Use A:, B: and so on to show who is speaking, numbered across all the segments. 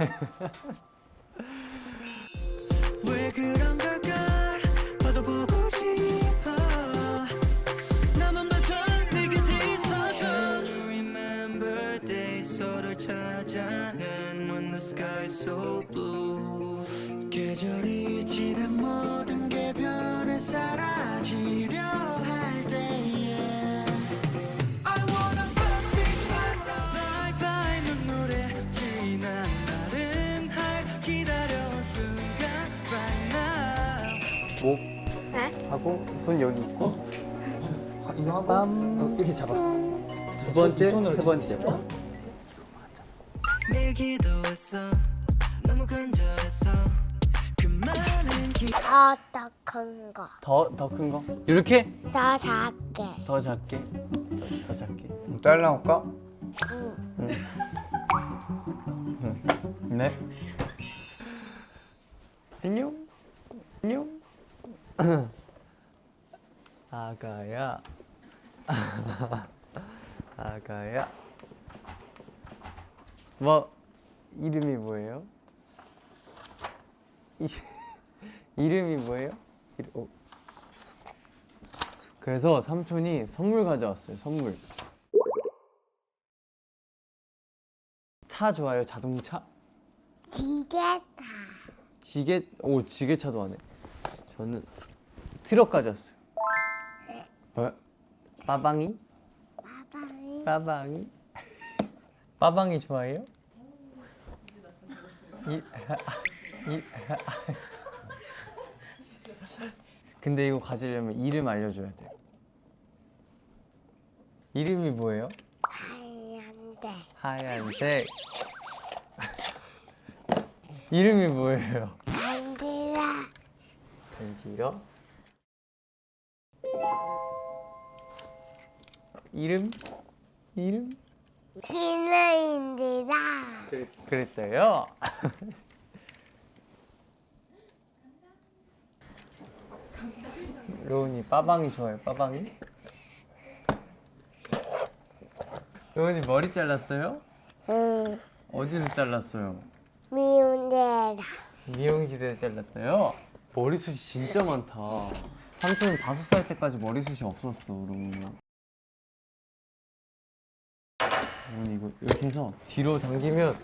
A: 왜 그런 걸까? 봐도 보고 싶어. 나만 마저 네 곁에 있어줘. Remember days When the sky is so blue? 계절이 지난 모든 게 변해 사라지려
B: 목
C: 네?
B: 하고 손 여기 있고
D: 아, 이거 하고
B: 빰.
D: 어, 이렇게 잡아.
B: 두 번째,
D: 이 손으로
B: 세 번째.
D: 잡아.
A: 늘 기도했어 너무 간절했어 그 많은 기
C: 더 더큰 거.
B: 더 더 큰 거? 이렇게?
C: 더 작게.
B: 더 작게? 더, 더 작게.
D: 잘라올까?
C: 응.
B: 네. 안녕. 안녕. 아가야. 아가야. 뭐 이름이 뭐예요? 이, 이름이 뭐예요? 이름- 어. 그래서 삼촌이 선물 가져왔어요. 선물. 차 좋아요? 자동차?
C: 지게다.
B: 지게 오 지게차도 하네. 저는 트럭 가져왔어요. 어? 빠방이?
C: 빠방이.
B: 빠방이? 빠방이 좋아해요? 이, 이, 근데 이거 가지려면 이름 알려줘야 돼요. 이름이 뭐예요?
C: 하얀데.
B: 하얀색. 이름이 뭐예요?
C: 안디라.
B: 간지러. 이름? 이름?
C: 신우인디라.
B: 그랬어요. 로운이 빠방이 좋아요. 빠방이? 로운이 머리 잘랐어요?
C: 응.
B: 어디서 잘랐어요?
C: 미운데라.
B: 미용실에서 잘랐어요? 머리숱이 진짜 많다. 삼촌은 다섯 살 때까지 머리숱이 없었어, 로운이. 로운이 이거 이렇게 해서 뒤로 당기면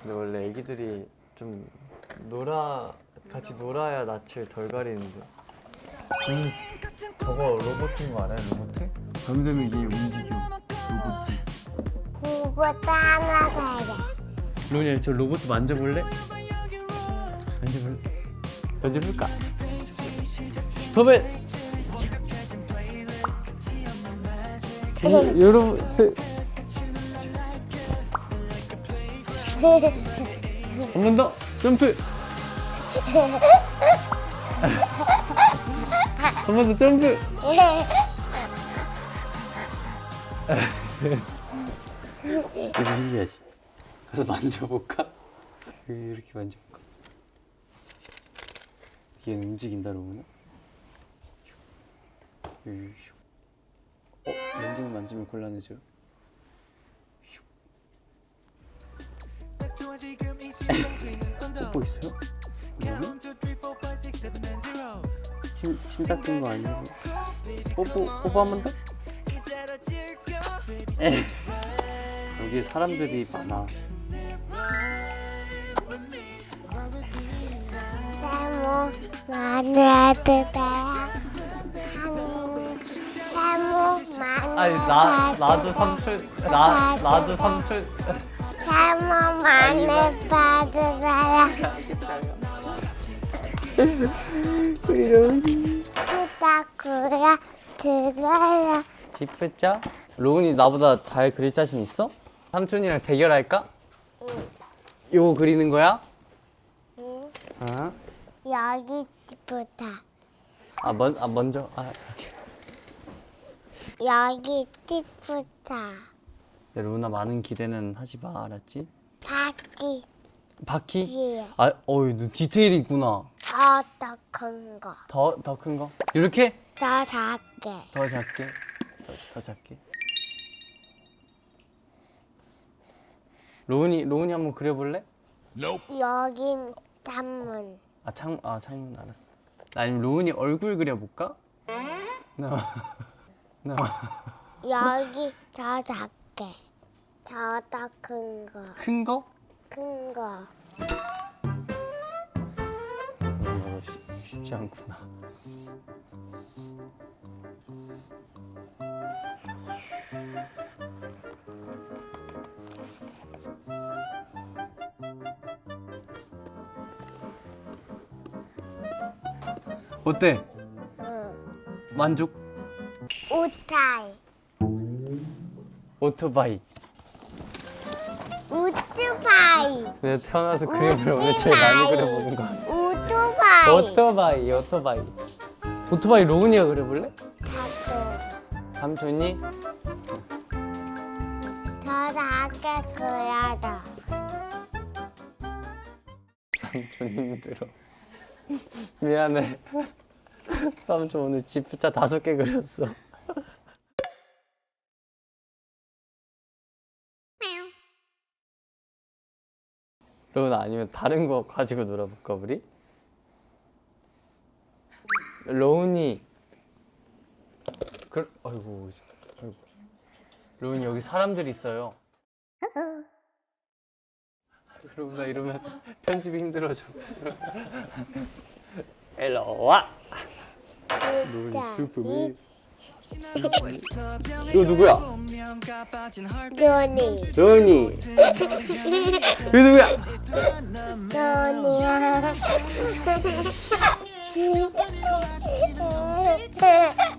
B: 근데 원래 애기들이 좀 놀아 같이 놀아야 낯을 덜 가리는데. 음, 저거 로봇인 거 알아요? 로봇? 점점 이게 움직여. 로봇.
C: 그것도 하나 사야.
B: 로니야 저 로봇 만져볼래? 만져볼래? 만져볼까? 버벳! 여러분 한번 더 점프 한 번 더 점프 이거 신기하지? 가서 만져볼까? 이렇게 만져볼까? 얘는 움직인다 로우나? 어? 렌즈는 만지면
A: 뛰는 온도
B: 뽀뽀 있어요?
A: Zero
B: 침, 침 닦은 거 아니고 뽀뽀 뽀뽀 한 번 더? 여기 사람들이 많아
C: 세모 마늘.
B: 아니 나 나도 삼촌 나 나도 삼촌
C: 세모 마늘 받으라. 부탁구야 들어라.
B: 지프자 로운이 나보다 잘 그릴 자신 있어? 삼촌이랑 대결할까? 요거 그리는 거야?
C: 응.
B: 어?
C: 여기 부터
B: 아, 먼, 아 먼저 아
C: 여기 띠부터
B: 야, 로운아 많은 기대는 하지 마 알았지?
C: 바퀴
B: 바퀴? 씨아 어이 너 디테일이 있구나
C: 더더 큰 거.
B: 더 더 큰 거? 이렇게?
C: 더 작게.
B: 더 작게? 더, 더 작게? 로운이 로운이 한번 그려볼래?
C: 여긴 창문.
B: 아 창, 아 창문 알았어. 아니면 로운이 얼굴 그려볼까? 나, 나.
C: 여기 더 작게. 더더 큰 거.
B: 큰 거?
C: 큰 거.
B: 어, 쉽- 쉽지 않구나. 어때?
C: 응.
B: 만족?
C: 오타이.
B: 오토바이.
C: 우투파이.
B: 내가 태어나서 그림을 오늘 제일 많이 그려보는 거.
C: 우투파이.
B: 오토바이, 오토바이. 오토바이 로운이가 그려볼래?
C: 자도.
B: 삼촌이?
C: 더 작게 그려줘.
B: 삼촌 힘들어. 미안해. 삼촌 오늘 지프차 다섯 개 그렸어. 로운 아니면 다른 거 가지고 놀아볼까 우리? 로운이 그 아이고 아이고 로운이 여기 사람들이 있어요. 로운아 이러면 편집이 힘들어져. 일로 와. 로운이 슈퍼맨. 이거 누구야?
C: 눈이.
B: 로운이. 이거 누구야?
C: 눈이야.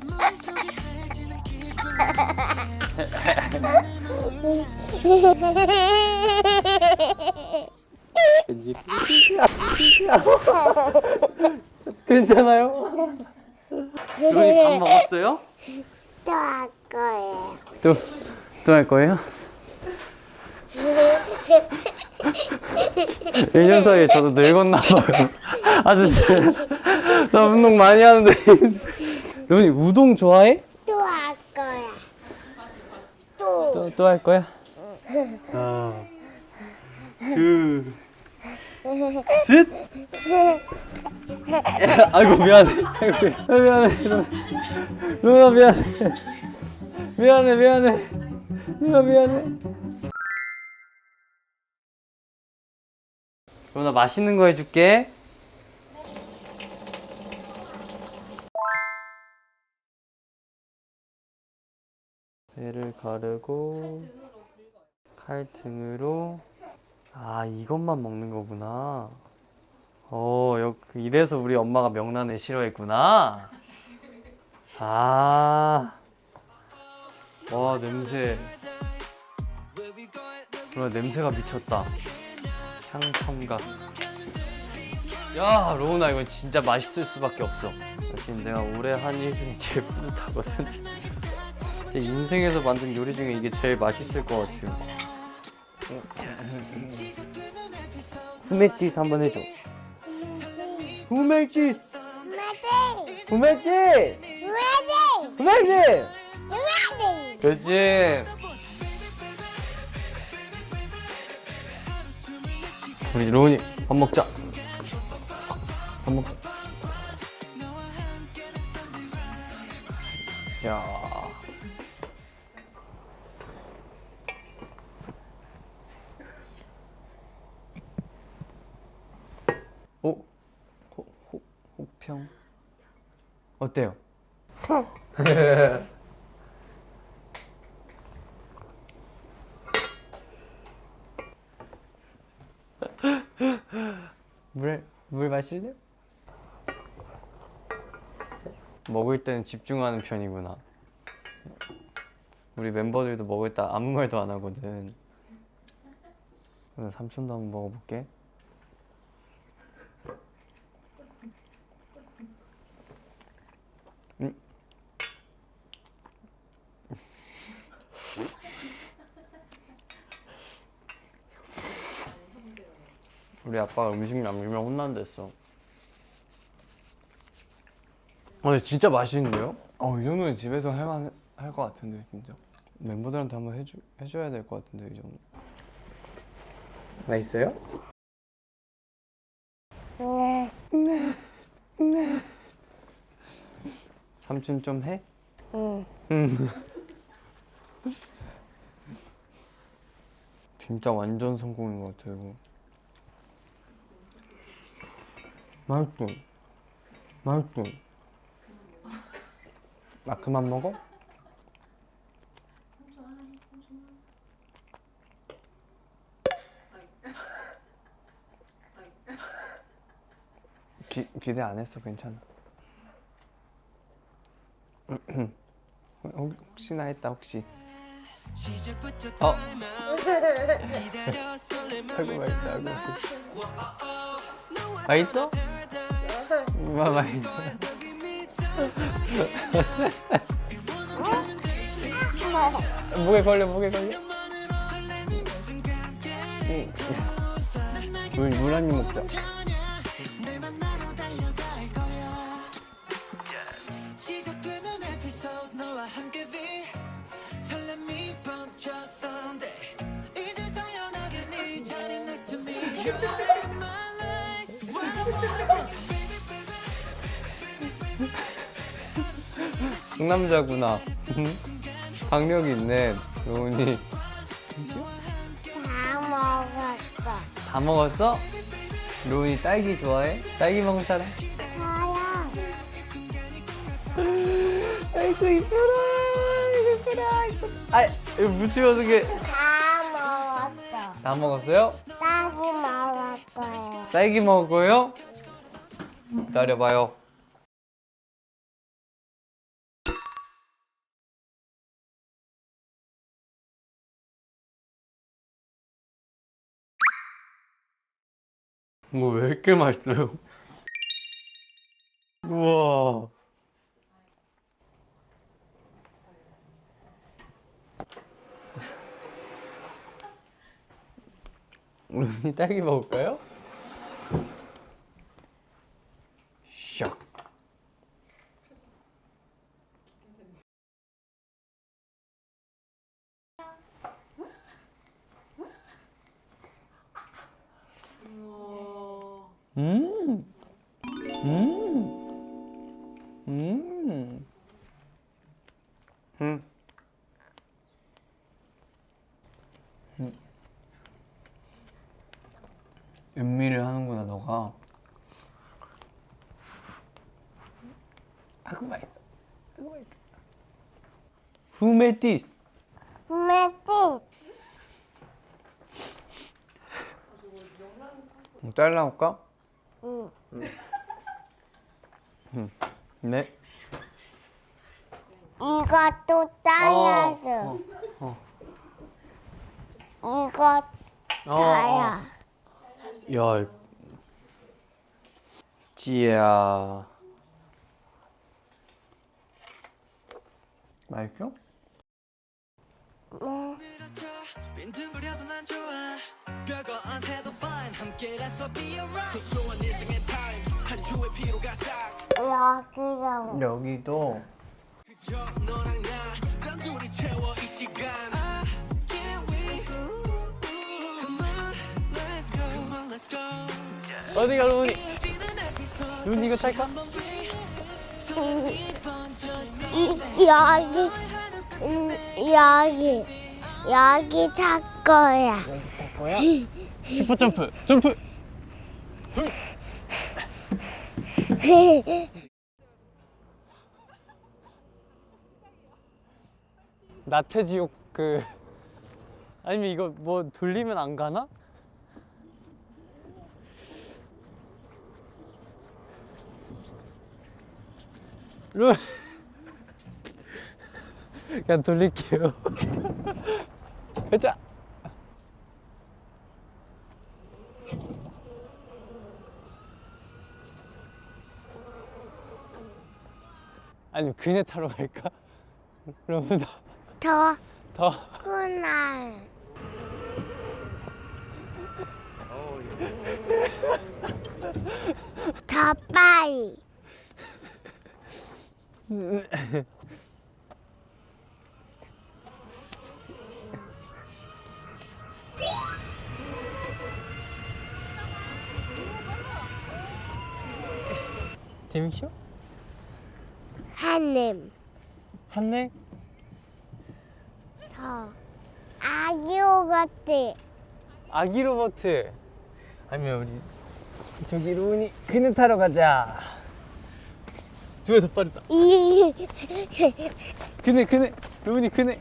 B: 왠지 괜찮아요? 로운이 밥 먹었어요?
C: 또 할 거예요.
B: 또 또 할 거예요? 1년 사이에 저도 늙었나 봐요. 아저씨, 나 운동 많이 하는데. 로운이 우동 좋아해?
C: 또. 또.
B: 할 거야? 하나, 둘, 셋. 아이고 미안해. 아이고 미안해. 로나 미안해. 미안해 미안해. 로나 미안해. 로나 맛있는 거 해줄게. 배를 가르고 칼 등으로 아 이것만 먹는 거구나. 어, 여, 이래서 우리 엄마가 명란을 싫어했구나. 아, 와 냄새. 와 냄새가 미쳤다. 향첨가. 야 로우나 이건 진짜 맛있을 수밖에 없어. 지금 내가 올해 한 일 중에 제일 뿌듯하거든. 제 인생에서 만든 요리 중에 이게 제일 맛있을 것 같아요. 후메찌스 한번 해줘. 후메찌스,
C: 메디.
B: 후메찌스,
C: 메디.
B: 후메찌스.
C: 메디.
B: 그렇지. 우리 로운이 밥 먹자. 밥 먹자. 야. 어때요? 물, 물 마실래? 먹을 때는 집중하는 편이구나. 우리 멤버들도 먹을 때 아무 말도 안 하거든. 오늘 삼촌도 한번 먹어볼게. 우리 아빠가 음식 남기면 혼난댔어.
E: 아 근데 진짜 맛있는데요?
B: 어, 이 정도는 집에서 할만 할 것 같은데 진짜. 멤버들한테 한번 해줘 해줘야 될 것 같은데 이 정도.
E: 맛있어요?
C: 네.
B: 삼촌 좀 해?
C: 응.
B: 진짜 완전 성공인 것 같아요. 이거. 맛있어. 맛있어. 나 그만 먹어? 기, 기대 안 했어 괜찮아. 혹- 혹시나 했다 혹시. 어. 아이고 맛있다. 아이고.
E: 맛있어?
B: 마 맛있어. 목에 걸려 목에 걸려. 물물한 입 먹자. 상남자구나. 박력이 있네. 로운이
C: 다 먹었어.
B: 다 먹었어? 로운이 딸기 좋아해? 딸기 먹을 사람?
C: 다야.
B: 아이고. 아이고 이쁘라. 아이고. 아 이거 묻히면 어떡해.
C: 다 먹었어.
B: 다 먹었어요?
C: 딸기 먹었어요.
B: 딸기 먹어요? 기다려봐요. 이거 왜 이렇게 맛있어요? 우와. 우리 딸기 먹을까요? This?
C: 메띠.
B: 잘라올까?
C: 응.
B: 네.
C: 이것도 따야죠.
B: 어,
C: 이거 다야.
B: 야, 지야. 맛있어?
C: 네.
A: 빈둥거려도 난 좋아. 별거 안 해도 fine. 함께라서 be alright. 소소한 일상의 time. 한 주의 피로가 싹.
C: 여기로.
B: 여기도
A: 그저 너랑 나 단둘이 채워 이 시간. I can't wait. Come on let's go. Come on let's go.
B: 어디 가 루니? 루니 이거 탈까?
A: 이,
C: 여기, 음, 여기, 여기 살 거야.
B: 슈퍼 점프, 점프. 나태지옥 그 아니면 이거 뭐 돌리면 안 가나? 루 그냥 돌릴게요. 가자. 아니면 그네 타러 갈까? 그러면 더,
C: 더
B: 더
C: 그날. 더 빨리.
B: 재밌어?
C: 하님
B: 하늘?
C: 저 아기 오거지
B: 아기 로버트 아니면 우리 저기 로운이 그네 타러 가자 누가 더 빠르다
C: 이
B: 그네 그네 로운이 그네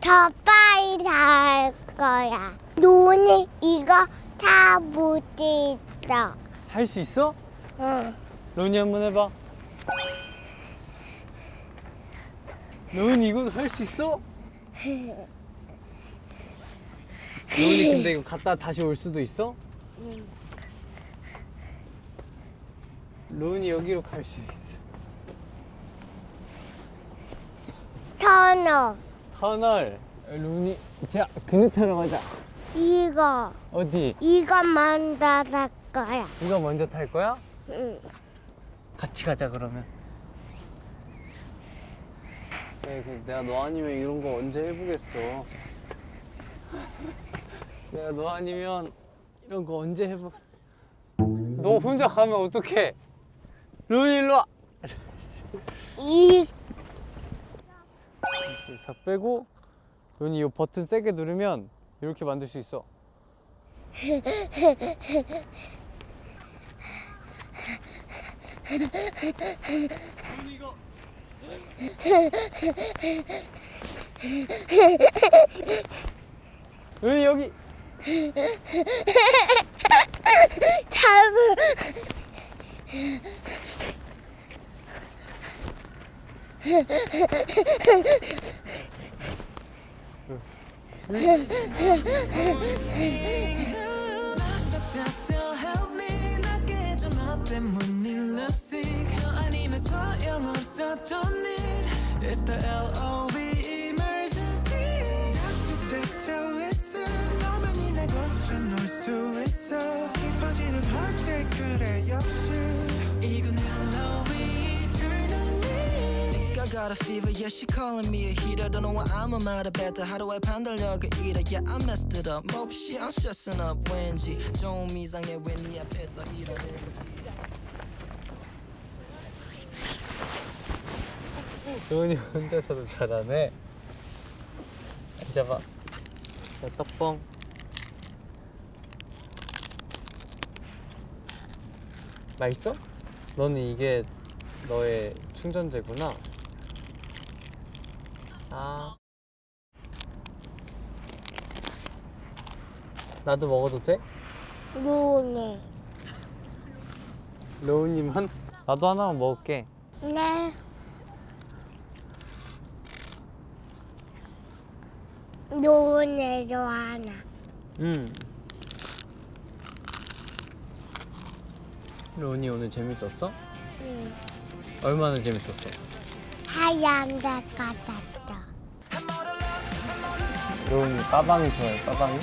C: 더 빨리 달 거야. 눈이 이거 다 못있어.
B: 할 수 있어?
C: 응.
B: 로운이 한번 해봐 로운이 이거 할 수 있어? 로운이 근데 이거 갔다 다시 올 수도 있어? 로운이 여기로 갈 수 있어
C: 터너
B: 터널 로운이 자 그네 타러 가자
C: 이거
B: 어디?
C: 이것만 달할 거야.
B: 이거 먼저 탈 거야?
C: 응.
B: 같이 가자 그러면.
D: 네, 그 내가 너 아니면 이런 거 언제 해보겠어.
B: 내가 너 아니면 이런 거 언제 해봐? 너 혼자 가면 어떡해? 로이 일로 와.
C: 이
B: 이렇게 싹 빼고 로이 이 버튼 세게 누르면 이렇게 만들 수 있어. 로이 여기.
C: 잡
A: 깨져 너 때문에 lovesick 아니면 소용없었던 need It's the L.O.V
F: got a fever, yeah, she calling me a heater. Don't know why I'm a matter better. How do I 판단력을 잃어? Yeah, I messed it up. 몹시 I'm stressing up. 왠지 좀 이상해 왜네 앞에서 이러는지.
B: 로운이 혼자서도 잘하네. 앉아봐. 자, 떡봉. 맛있어? 너는 이게 너의 충전재구나. 아. 나도 먹어도 돼?
C: 눈이
B: 로우님은? 나도 하나만 먹을게.
C: 네. 눈이도 하나.
B: 응. 로운이 오늘 재밌었어?
C: 응.
B: 얼마나 재밌었어?
C: 하얀색 같았어.
B: 로운이 빠방이 좋아해, 빠방이?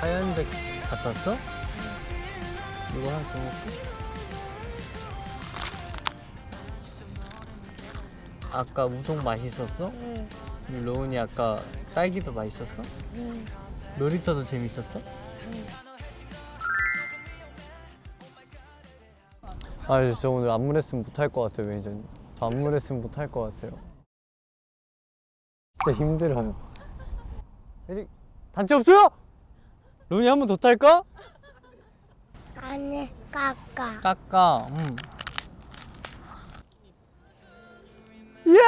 B: 하얀색 같았어? 이거 하나 더 먹고? 아까 우동 맛있었어?
C: 응.
B: 로운이 아까 딸기도 맛있었어?
C: 응.
B: 놀이터도 재밌었어? 아, 진짜 오늘 안무 레슨 못할 것 같아요, 매니저님. 저 안무 레슨 못할 것 같아요. 진짜 힘들어요. 아직 단체 없어요? 로운이 한번더 탈까?
C: 아니, 깎아.
B: 깎아. 음. 예!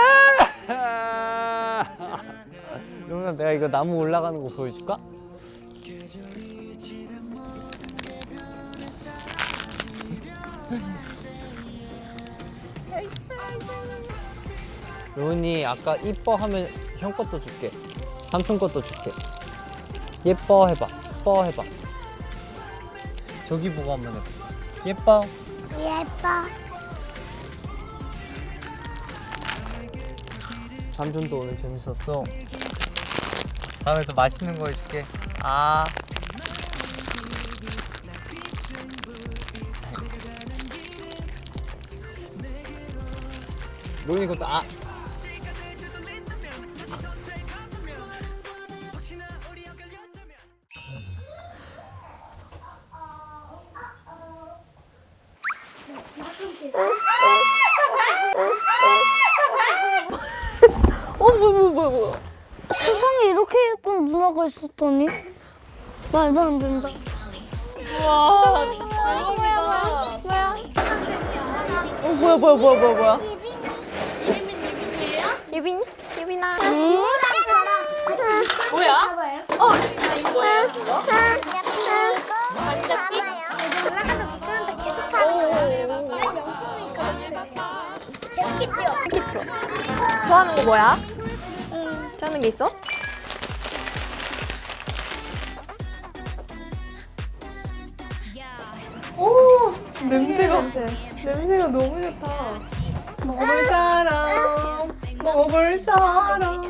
B: 로운아, 내가 이거 나무 올라가는 거 보여줄까? 로운이 아까 이뻐 하면 형 것도 줄게. 삼촌 것도 줄게. 예뻐 해봐. 뻐 해봐. 저기 보고 한번 해봐. 예뻐.
C: 예뻐.
B: 삼촌도 오늘 재밌었어. 다음에 또 맛있는 거 해줄게. 아. 노인이 것도 아.
G: 어, 뭐야, 뭐야, 뭐야, 뭐야. 세상에 이렇게 예쁜 누나가 있었다니? 말도 안 된다. 와, 뭐야, 뭐야, 뭐야. 어, 뭐야, 뭐야, 뭐야, 뭐야, 뭐야. 유빈? 유빈아. 음. 뭐야? 어, 이거 뭐예요,
C: 이거? 재밌겠죠?
G: 좋아하는 거 뭐야? 좋아하는 게 있어? 오 냄새가 냄새가 너무 좋다. 먹을 사람 먹을 사람.